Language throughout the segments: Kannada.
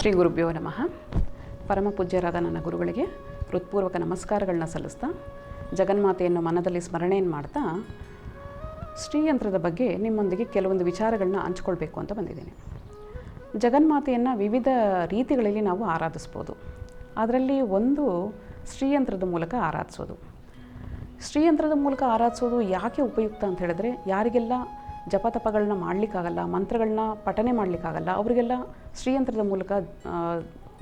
ಶ್ರೀ ಗುರುಭ್ಯೋ ನಮಃ. ಪರಮ ಪೂಜ್ಯರಾದ ನನ್ನ ಗುರುಗಳಿಗೆ ಹೃತ್ಪೂರ್ವಕ ನಮಸ್ಕಾರಗಳನ್ನ ಸಲ್ಲಿಸ್ತಾ, ಜಗನ್ಮಾತೆಯನ್ನು ಮನದಲ್ಲಿ ಸ್ಮರಣೆಯನ್ನು ಮಾಡ್ತಾ, ಶ್ರೀಯಂತ್ರದ ಬಗ್ಗೆ ನಿಮ್ಮೊಂದಿಗೆ ಕೆಲವೊಂದು ವಿಚಾರಗಳನ್ನ ಹಂಚ್ಕೊಳ್ಬೇಕು ಅಂತ ಬಂದಿದ್ದೀನಿ. ಜಗನ್ಮಾತೆಯನ್ನು ವಿವಿಧ ರೀತಿಗಳಲ್ಲಿ ನಾವು ಆರಾಧಿಸ್ಬೋದು. ಅದರಲ್ಲಿ ಒಂದು ಶ್ರೀಯಂತ್ರದ ಮೂಲಕ ಆರಾಧಿಸೋದು. ಶ್ರೀಯಂತ್ರದ ಮೂಲಕ ಆರಾಧಿಸೋದು ಯಾಕೆ ಉಪಯುಕ್ತ ಅಂತ ಹೇಳಿದ್ರೆ, ಯಾರಿಗೆಲ್ಲ ಜಪತಪಗಳನ್ನ ಮಾಡಲಿಕ್ಕಾಗಲ್ಲ ಮಂತ್ರಗಳನ್ನ ಪಠನೆ ಮಾಡಲಿಕ್ಕಾಗಲ್ಲ, ಅವರಿಗೆಲ್ಲ ಶ್ರೀಯಂತ್ರದ ಮೂಲಕ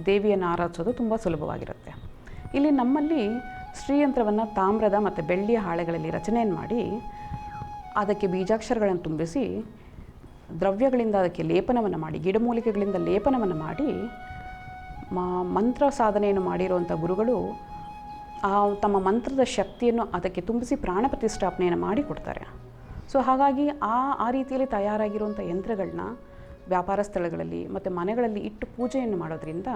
ದೇವಿಯನ್ನು ಆರಾಧಿಸೋದು ತುಂಬ ಸುಲಭವಾಗಿರುತ್ತೆ. ಇಲ್ಲಿ ನಮ್ಮಲ್ಲಿ ಶ್ರೀಯಂತ್ರವನ್ನು ತಾಮ್ರದ ಮತ್ತು ಬೆಳ್ಳಿಯ ಹಾಳೆಗಳಲ್ಲಿ ರಚನೆಯನ್ನು ಮಾಡಿ, ಅದಕ್ಕೆ ಬೀಜಾಕ್ಷರಗಳನ್ನು ತುಂಬಿಸಿ, ದ್ರವ್ಯಗಳಿಂದ ಅದಕ್ಕೆ ಲೇಪನವನ್ನು ಮಾಡಿ, ಗಿಡಮೂಲಿಕೆಗಳಿಂದ ಲೇಪನವನ್ನು ಮಾಡಿ ಮಂತ್ರ ಸಾಧನೆಯನ್ನು ಮಾಡಿರುವಂಥ ಗುರುಗಳು, ಆ, ತಮ್ಮ ಮಂತ್ರದ ಶಕ್ತಿಯನ್ನು ಅದಕ್ಕೆ ತುಂಬಿಸಿ ಪ್ರಾಣ ಪ್ರತಿಷ್ಠಾಪನೆಯನ್ನು ಮಾಡಿ ಕೊಡ್ತಾರೆ. ಸೊ ಹಾಗಾಗಿ ಆ ಆ ರೀತಿಯಲ್ಲಿ ತಯಾರಾಗಿರುವಂಥ ಯಂತ್ರಗಳನ್ನ ವ್ಯಾಪಾರ ಸ್ಥಳಗಳಲ್ಲಿ ಮತ್ತು ಮನೆಗಳಲ್ಲಿ ಇಟ್ಟು ಪೂಜೆಯನ್ನು ಮಾಡೋದ್ರಿಂದ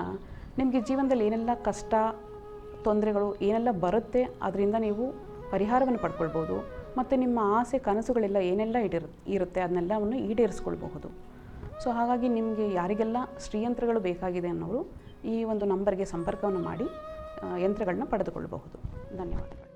ನಿಮಗೆ ಜೀವನದಲ್ಲಿ ಏನೆಲ್ಲ ಕಷ್ಟ, ತೊಂದರೆಗಳು ಏನೆಲ್ಲ ಬರುತ್ತೆ ಅದರಿಂದ ನೀವು ಪರಿಹಾರವನ್ನು ಪಡ್ಕೊಳ್ಬೋದು ಮತ್ತು ನಿಮ್ಮ ಆಸೆ, ಕನಸುಗಳೆಲ್ಲ ಏನೆಲ್ಲ ಈಡೇರು, ಇರುತ್ತೆ ಅದನ್ನೆಲ್ಲವನ್ನು ಈಡೇರಿಸ್ಕೊಳ್ಬಹುದು. ಸೊ ಹಾಗಾಗಿ ನಿಮಗೆ ಯಾರಿಗೆಲ್ಲ ಶ್ರೀಯಂತ್ರಗಳು ಬೇಕಾಗಿದೆ ಅನ್ನೋರು ಈ ಒಂದು ನಂಬರ್ಗೆ ಸಂಪರ್ಕವನ್ನು ಮಾಡಿ ಯಂತ್ರಗಳನ್ನ ಪಡೆದುಕೊಳ್ಳಬಹುದು. ಧನ್ಯವಾದಗಳು.